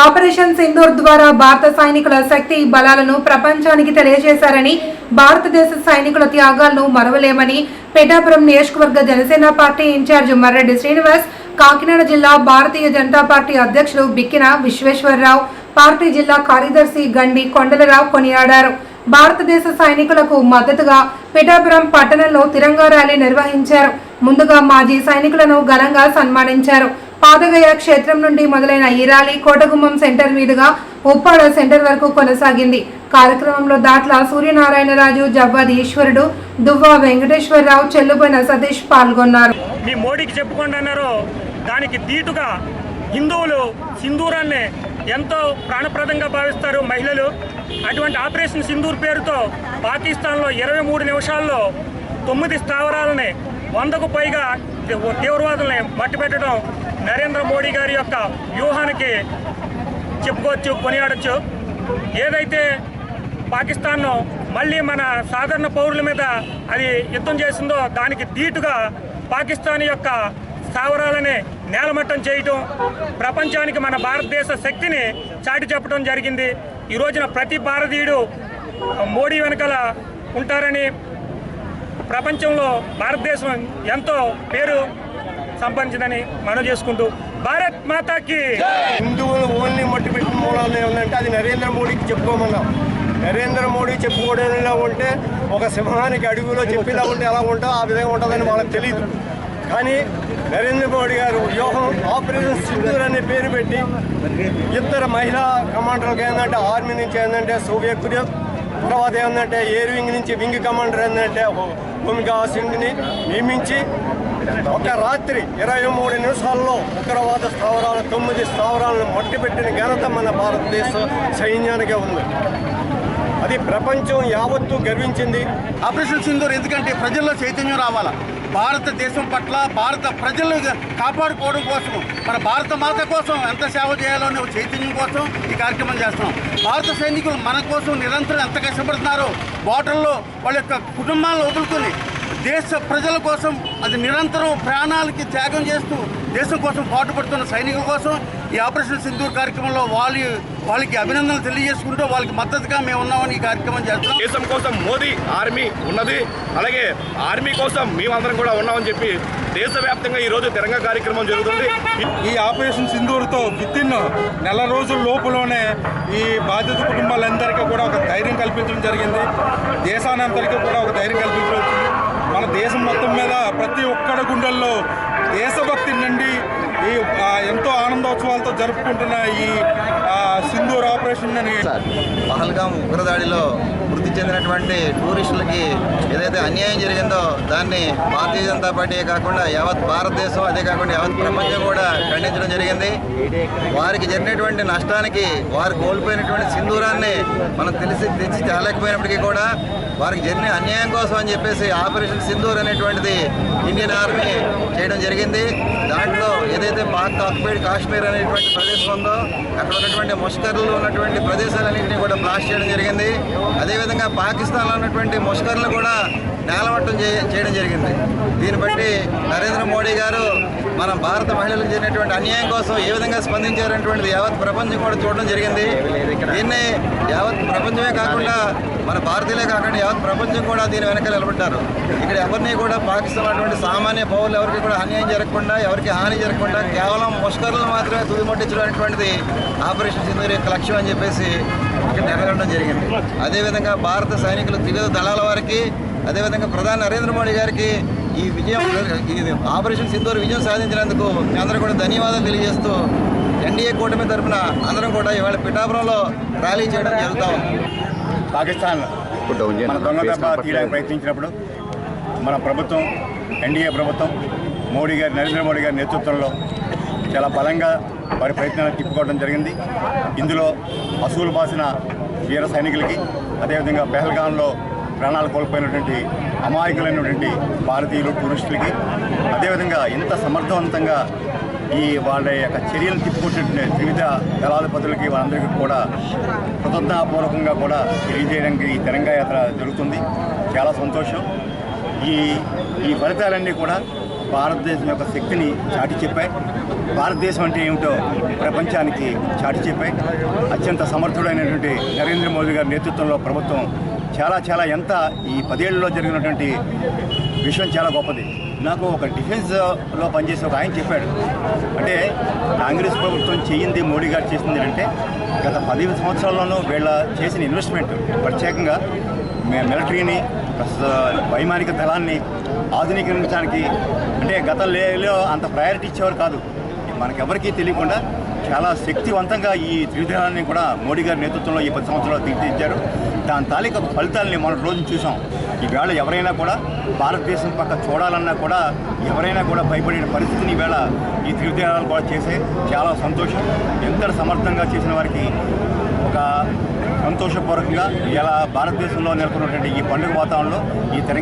Operation Sindoor ద్వారా భారత సైనికుల శక్తి బలాలను ప్రపంచానికి తెలియజేశారని భారతదేశ సైనికుల త్యాగాలను మరవలేమని పెటాపురం నియోజకవర్గ జనసేన పార్టీ ఇన్ఛార్జ్ మర్రెడ్డి శ్రీనివాస్ కాకినాడ జిల్లా భారతీయ జనతా పార్టీ అధ్యక్షులు బిక్కిన విశ్వేశ్వరరావు పార్టీ జిల్లా కార్యదర్శి గండి కొండలరావు కొనియాడారు. భారతదేశ సైనికులకు మద్దతుగా పిఠాపురం పట్టణంలో తిరంగా ర్యాలీ నిర్వహించారు. ముందుగా మాజీ సైనికులను ఘనంగా సన్మానించారు. పాదగయ క్షేత్రం నుండి మొదలైన ఈ ర్యాలీ కోటగుమ్మం సెంటర్ మీదుగా ఉప్పాడ సెంటర్ వరకు కొనసాగింది. కార్యక్రమంలో దాట్ల సూర్యనారాయణరాజు జవ్వాది ఈశ్వరుడు దువ్వ వెంకటేశ్వరరావు చెల్లుబోయిన సతీష్ పాల్గొన్నారు. మీ మోడీకి చెప్పుకుంటున్నారో దానికి దీటుగా హిందువులు సింధూరాన్ని ఎంతో ప్రాణప్రదంగా భావిస్తారు మహిళలు. అటువంటి ఆపరేషన్ సింధూర్ పేరుతో పాకిస్తాన్లో ఇరవై మూడు నిమిషాల్లో తొమ్మిది స్థావరాలని వందకు పైగా తీవ్రవాదుల్ని మట్టిపెట్టడం నరేంద్ర మోడీ గారి యొక్క వ్యూహానికి చెప్పుకోవచ్చు కొనియాడచ్చు. ఏదైతే పాకిస్తాన్ను మళ్ళీ మన సాధారణ పౌరుల మీద అది యుద్ధం చేసిందో దానికి ధీటుగా పాకిస్తాన్ యొక్క స్థావరాలని నేలమట్టం చేయటం ప్రపంచానికి మన భారతదేశ శక్తిని చాటి చెప్పడం జరిగింది. ఈ రోజున ప్రతి భారతీయుడు మోడీ వెనకాల ఉంటారని ప్రపంచంలో భారతదేశం ఎంతో పేరు సంపాదించిందని మనం చేసుకుంటూ భారత్ మాతాకి. హిందువులు ఓన్లీ మట్టి పెట్టిన మూలాలు ఏమందంటే అది నరేంద్ర మోడీకి చెప్పుకోమన్నాం. నరేంద్ర మోడీ చెప్పుకోవడంలో ఉంటే ఒక సింహానికి అడుగులో చెప్పేలా ఉంటే ఎలా ఉంటుందో ఆ విధంగా ఉంటుందని మనకు తెలియదు కానీ నరేంద్ర మోడీ గారు వ్యూహం ఆపరేషన్ సింధూర్ అనే పేరు పెట్టి ఇద్దరు మహిళా కమాండర్లకు ఏంటంటే ఆర్మీ నుంచి ఏంటంటే సోవియత్ తర్వాత ఏంటంటే ఎయిర్ వింగ్ నుంచి వింగ్ కమాండర్ ఏంటంటే భూమికా సింగ్ని నియమించి ఒక రాత్రి ఇరవై మూడు నిమిషాల్లో ఉగ్రవాద స్థావరాలు తొమ్మిది స్థావరాలను మట్టిపెట్టిన ఘనత మన భారతదేశ సైన్యానికే ఉంది. అది ప్రపంచం యావత్తు గర్వించింది. ఆపరేషన్ సింధూర్ ఎందుకంటే ప్రజల్లో చైతన్యం రావాలా? భారతదేశం పట్ల భారత ప్రజలు కాపాడుకోవడం కోసం మన భారత మాత కోసం ఎంత సేవ చేయాలో అనే చైతన్యం కోసం ఈ కార్యక్రమం చేస్తున్నాం భారత సైనికులు మన కోసం నిరంతరం ఎంత కష్టపడుతున్నారో బార్డర్లో వాళ్ళ యొక్క కుటుంబాలను వదులుకొని దేశ ప్రజల కోసం అది నిరంతరం ప్రాణాలకి త్యాగం చేస్తూ దేశం కోసం పాటుపడుతున్న సైనికుల కోసం ఈ ఆపరేషన్ సింధూర్ కార్యక్రమంలో వాళ్ళ వాళ్ళకి అభినందనలు తెలియజేసుకుంటూ వాళ్ళకి మద్దతుగా మేము ఉన్నామని ఈ కార్యక్రమం చేస్తున్నాం. దేశం కోసం మోదీ ఆర్మీ ఉన్నది. అలాగే ఆర్మీ కోసం మేమందరం కూడా ఉన్నామని చెప్పి దేశవ్యాప్తంగా ఈ రోజు తిరంగ కార్యక్రమం జరుగుతుంది. ఈ ఆపరేషన్ సింధూర్తో విత్ ఇన్ నెల రోజుల లోపులోనే ఈ బాధిత కుటుంబాలందరికీ కూడా ఒక ధైర్యం కల్పించడం జరిగింది. దేశానంతరికీ కూడా ఒక ధైర్యం కల్పించడం మన దేశం మొత్తం మీద ప్రతి ఒక్కడి గుండెల్లో దేశభక్తి నిండి ఈ ఎంతో ఆనందోత్సవాలతో జరుపుకుంటున్న ఈ సింధూర్ ఆపరేషన్ అని పహల్గాం ఉగ్రదాడిలో చెందినటువంటి టూరిస్టులకి ఏదైతే అన్యాయం జరిగిందో దాన్ని భారతీయ జనతా పార్టీ కాకుండా యావత్ భారతదేశం అదే కాకుండా యావత్ ప్రపంచం కూడా ఖండించడం జరిగింది. వారికి జరిగినటువంటి నష్టానికి వారు కోల్పోయినటువంటి సింధూరాన్ని మనం తెలిసి తెచ్చి తేలేకపోయినప్పటికీ కూడా వారికి జరిగిన అన్యాయం కోసం అని చెప్పేసి ఆపరేషన్ సింధూర్ అనేటువంటిది ఇండియన్ ఆర్మీ చేయడం జరిగింది. దాంట్లో ఏదైతే పాక్ ఆక్యుపైడ్ కాశ్మీర్ అనేటువంటి ప్రదేశం ఉందో అక్కడ ఉన్నటువంటి ముష్కర్లు ఉన్నటువంటి ప్రదేశాలన్నింటినీ కూడా బ్లాస్ట్ చేయడం జరిగింది. అదేవిధంగా పాకిస్తాన్లో ఉన్నటువంటి ముష్కర్లు కూడా నేలమట్టం చే- చేయడం జరిగింది. దీన్ని బట్టి నరేంద్ర మోడీ గారు మన భారత మహిళలకు జరిగినటువంటి అన్యాయం కోసం ఏ విధంగా స్పందించారనేటువంటిది యావత్ ప్రపంచం కూడా చూడడం జరిగింది. దీన్ని యావత్ ప్రపంచమే కాకుండా మన భారతీయులే కాకుండా యావత్ ప్రపంచం కూడా దీని వెనక నిలబడ్డారు. ఇక్కడ ఎవరిని కూడా పాకిస్తాన్ అటువంటి సామాన్య పౌరులు ఎవరికి కూడా అన్యాయం జరగకుండా ఎవరికి హాని జరగకుండా కేవలం ముష్కర్లు మాత్రమే తుదిముట్టించడం అనేటువంటిది ఆపరేషన్ సింధూర్ యొక్క లక్ష్యం అని చెప్పేసి ఇక్కడ నెరవేరడం జరిగింది. అదేవిధంగా భారత సైనికులు త్రివిధ దళాల వారికి అదేవిధంగా ప్రధాని నరేంద్ర మోడీ గారికి ఈ విజయం ఈ ఆపరేషన్ సింధూర్ విజయం సాధించినందుకు మీ అందరూ కూడా ధన్యవాదాలు తెలియజేస్తూ ఎన్డీఏ కూటమి తరఫున అందరం కూడా ఇవాళ పిఠాపురంలో ర్యాలీ చేయడం జరుగుతా ఉంది. పాకిస్తాన్ మన దొంగ దెబ్బ తీయడానికి ప్రయత్నించినప్పుడు మన ప్రభుత్వం ఎన్డీఏ ప్రభుత్వం మోడీ గారి నరేంద్ర మోడీ గారి నేతృత్వంలో చాలా బలంగా వారి ప్రయత్నాలు తిప్పుకోవడం జరిగింది. ఇందులో అసూలు బాసిన వీర సైనికులకి అదేవిధంగా పెహల్గాన్లో ప్రాణాలు కోల్పోయినటువంటి అమాయకులైనటువంటి భారతీయులు టూరిస్టులకి అదేవిధంగా ఇంత సమర్థవంతంగా ఈ వాళ్ళ యొక్క చర్యలు తిప్పుకుంటున్న వివిధ దళాధిపతులకి వాళ్ళందరికీ కూడా కృతజ్ఞాపూర్వకంగా కూడా తెలియజేయడానికి ఈ తెలంగాణ యాత్ర జరుగుతుంది. చాలా సంతోషం. ఈ ఈ ఫలితాలన్నీ కూడా భారతదేశం యొక్క శక్తిని చాటి చెప్పాయి. భారతదేశం అంటే ఏమిటో ప్రపంచానికి చాటి చెప్పాయి. అత్యంత సమర్థుడైనటువంటి నరేంద్ర మోదీ గారి నేతృత్వంలో ప్రభుత్వం చాలా చాలా ఎంత ఈ పదేళ్ళలో జరిగినటువంటి విషయం చాలా గొప్పది. నాకు ఒక డిఫెన్స్లో పనిచేసే ఒక ఆయన చెప్పాడు. అంటే కాంగ్రెస్ ప్రభుత్వం చేయింది మోడీ గారు చేసింది అంటే గత పది సంవత్సరాల్లోనూ వీళ్ళ చేసిన ఇన్వెస్ట్మెంట్ ప్రత్యేకంగా మిలిటరీని ప్రస్తుత వైమానిక దళాన్ని ఆధునీకరించడానికి అంటే గత లేలో అంత ప్రయారిటీ ఇచ్చేవారు కాదు. మనకెవరికీ తెలియకుండా చాలా శక్తివంతంగా ఈ త్రివిధాన్ని కూడా మోడీ గారి నేతృత్వంలో ఈ పది సంవత్సరాలు తీర్చిదిద్దారు. దాని తాలూకా ఫలితాలని మనం రోజు చూసాం. ఈవేళ ఎవరైనా కూడా భారతదేశం పక్క చూడాలన్నా కూడా ఎవరైనా కూడా భయపడే పరిస్థితిని ఈవేళ ఈ తీర్థయాత్రలు కూడా చేసే చాలా సంతోషం. ఎంత సమర్థంగా చేసిన వారికి ఒక సంతోషపూర్వకంగా ఇలా భారతదేశంలో నెలకొన్నటువంటి ఈ పండుగ వాతావరణంలో ఈ తెలంగాణ